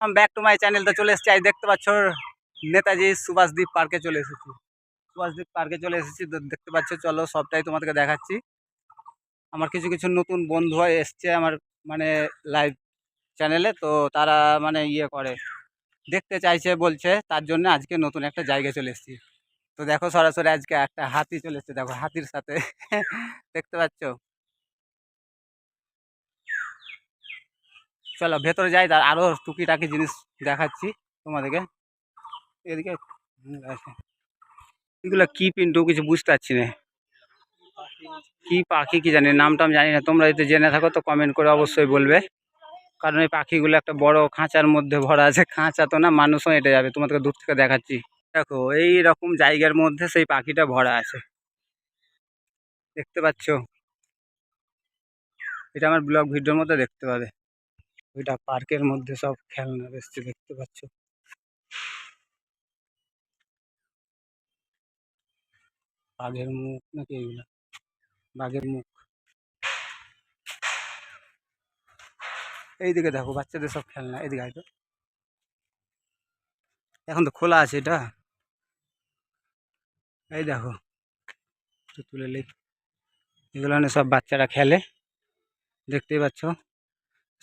Back to my channel তো চলে এসেছি। আজ দেখতে পাচ্ছ নেতাজি সুভাষদ্বীপ পার্কে চলে এসেছি। সুভাষদ্বীপ পার্কে চলে এসেছি। তো দেখতে পাচ্ছ, চলো সবটাই তোমাদেরকে দেখাচ্ছি। আমার কিছু কিছু নতুন বন্ধু এসছে আমার মানে লাইভ চ্যানেলে তো তারা মানে ইয়ে করে। দেখতে চাইছে, বলছে, তার জন্য আজকে নতুন একটা জায়গায় চলে এসেছি। তো দেখো সরাসরি আজকে একটা হাতি চলে এসছে। দেখো হাতির সাথে। দেখতে পাচ্ছ? চলো, ভেতরে যাই, তার আরও টুকিটাকি জিনিস দেখাচ্ছি তোমাদেরকে। এদিকে এগুলো কি পিন্টু, কিছু বুঝতে পারছি না। কি পাখি, কি জানি, নাম টাম জানি না। তোমরা যদি জেনে থাকো তো কমেন্ট করে অবশ্যই বলবে। কারণ এই পাখিগুলো একটা বড় খাঁচার মধ্যে ভরা আছে। খাঁচা তো না, মানুষও হেঁটে যাবে। তোমাদেরকে দূর থেকে দেখাচ্ছি। দেখো, এই রকম জায়গার মধ্যে সেই পাখিটা ভরা আছে। দেখতে পাচ্ছ? এটা আমার ব্লগ ভিডিওর মধ্যে দেখতে পাবে। ওইটা পার্কের মধ্যে সব খেলনা এসছে দেখতে পাচ্ছ। বাঘের মুখ নাকি এগুলো বাঘের মুখ। এইদিকে দেখো, বাচ্চাদের সব খেলনা, এইদিকে হয়তো এখন তো খোলা আছে এটা। এই দেখো তুলে লেই এগুলো সব বাচ্চারা খেলে। দেখতেই পাচ্ছ।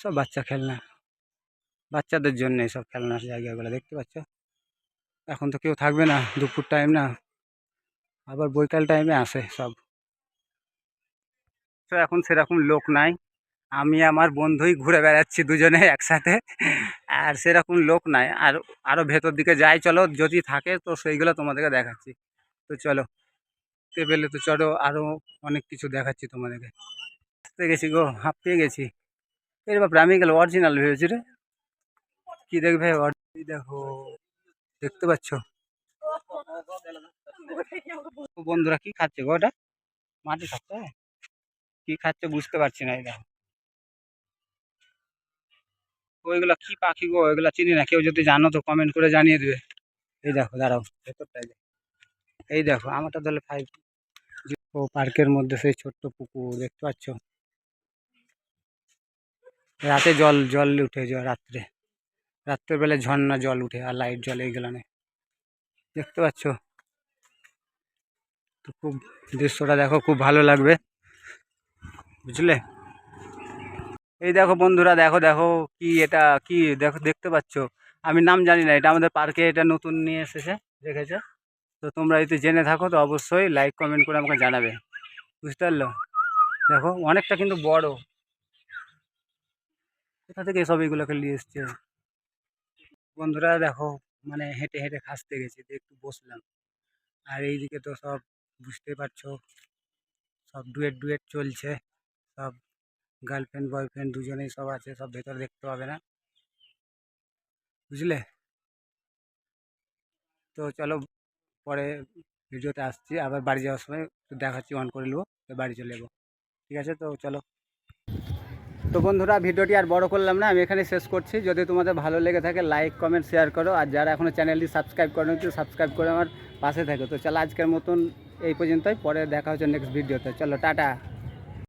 সব বাচ্চা খেলনা। বাচ্চাদের জন্য সব খেলনার জায়গাগুলো, দেখতে পাচ্ছ? এখন তো কেউ থাকবে না, দুপুর টাইম না। আবার বৈকাল টাইমে আসে সব। তো এখন সেরকম লোক নাই। আমি আমার বন্ধুই ঘুরে বেড়াচ্ছি দুজনে একসাথে। আর সেরকম লোক নাই। আর আরও ভেতর দিকে যাই, চলো, যদি থাকে তো সেইগুলো তোমাদেরকে দেখাচ্ছি। তো চলো পেলে তো চলো আরও অনেক কিছু দেখাচ্ছি তোমাদেরকে। হাঁপতে গেছি গো, হাঁপিয়ে গেছি। এর বাপরে, আমি গেলে অরিজিনাল ভেবেছি রে। কি দেখবে দেখো, দেখতে পাচ্ছ? বন্ধুরা, কি খাচ্ছে গো ওটা? মাটি খাচ্ছে? কি খাচ্ছে বুঝতে পারছি না, এই দেখো। ওইগুলা কি পাখি গো, ওইগুলা চিনি না। কেউ যদি জানো তো কমেন্ট করে জানিয়ে দেবে। এই দেখো, দাঁড়াও ভেতরটাই এই দেখো, আমারটা তাহলে ফাইভ ও পার্কের মধ্যে সেই ছোট্ট পুকুর, দেখতে পাচ্ছ? রাতে জল জল উঠে যায় রাত্রে। রাত্রের বেলা ঝর্ণা জল উঠে আর লাইট জল এইগুলো নেই দেখতে পাচ্ছ? তো খুব দৃশ্যটা দেখো, খুব ভালো লাগবে। বুঝলে? এই দেখো বন্ধুরা, দেখো দেখো কি এটা, কি দেখো, দেখতে পাচ্ছ? আমি নাম জানি না, এটা আমাদের পার্কে এটা নতুন নিয়ে এসেছে, দেখেছে? তো তোমরা যদি জেনে থাকো, তো অবশ্যই লাইক কমেন্ট করে আমাকে জানাবে। বুঝতে পারল? দেখো, অনেকটা কিন্তু বড়। কোথা থেকে সব এগুলোকে নিয়ে এসছে বন্ধুরা দেখো মানে হেঁটে হেঁটে খাসতে গেছি, দিয়ে একটু বসলাম। আর এইদিকে তো সব বুঝতে পারছ, সব ডুয়েট ডুয়েট চলছে। সব গার্লফ্রেন্ড বয়ফ্রেন্ড দুজনেই সব আছে, সব ভেতরে দেখতে পাবে না। বুঝলে? তো চলো, পরে ভিডিওতে আসছি। আবার বাড়ি যাওয়ার সময় দেখাচ্ছি অন করে নেব বাড়ি চলে যাব। ঠিক আছে? তো চলো। তো বন্ধুরা, ভিডিওটি আর বড় করলাম না, আমি এখানে শেষ করছি। যদি তোমাদের ভালো লেগে থাকে লাইক কমেন্ট শেয়ার করো। আর যারা এখনও চ্যানেলটি সাবস্ক্রাইব করো তো সাবস্ক্রাইব করে আমার পাশে থাকো। তো চলো আজকের মতন এই পর্যন্তই, পরে দেখা হচ্ছে নেক্সট ভিডিওতে চলো, টাটা।